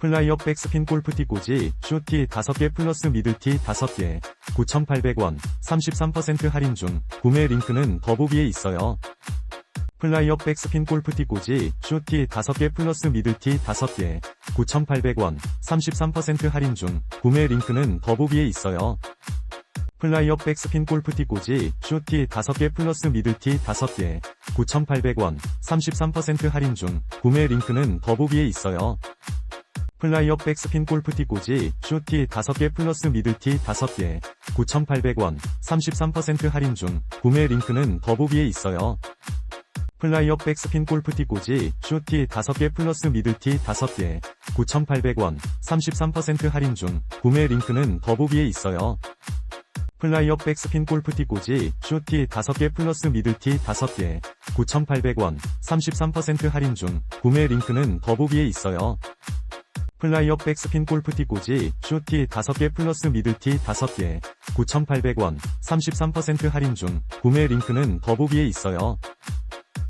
플라이어 백스핀 골프티 꽂이 숏티 5개 플러스 미들티 5개 9,800원 33% 할인 중 구매 링크는 더보기에 있어요. 플라이어 백스핀 골프티 꽂이 숏티 5개 플러스 미들티 5개 9,800원 33% 할인 중 구매 링크는 더보기에 있어요. 플라이어 백스핀 골프티 꽂이 숏티 5개 플러스 미들티 5개 9,800원 33% 할인 중 구매 링크는 더보기에 있어요. 플라이어 백스핀 골프티 꽂이 숏티 5개 플러스 미들티 5개 9,800원 33% 할인 중 구매 링크는 더보기에 있어요. 플라이어 백스핀 골프티 꽂이 숏티 5개 플러스 미들티 5개 9,800원 33% 할인 중 구매 링크는 더보기에 있어요. 플라이어 백스핀 골프티 꽂이 숏티 5개 플러스 미들티 5개 9,800원 33% 할인 중 구매 링크는 더보기에 있어요. 플라이어 백스핀 골프티 꽂이 숏티 5개 플러스 미들티 5개 9,800원 33% 할인 중 구매 링크는 더보기에 있어요. 플라이어 백스핀 골프티 꽂이 숏티 5개 플러스 미들티 5개 9,800원 33% 할인 중 플라이어 백스핀 골프티 꽂이 숏티 5개 플러스 미들티 5개 9,800원 33% 할인 중 구매 링크는 더보기에 있어요.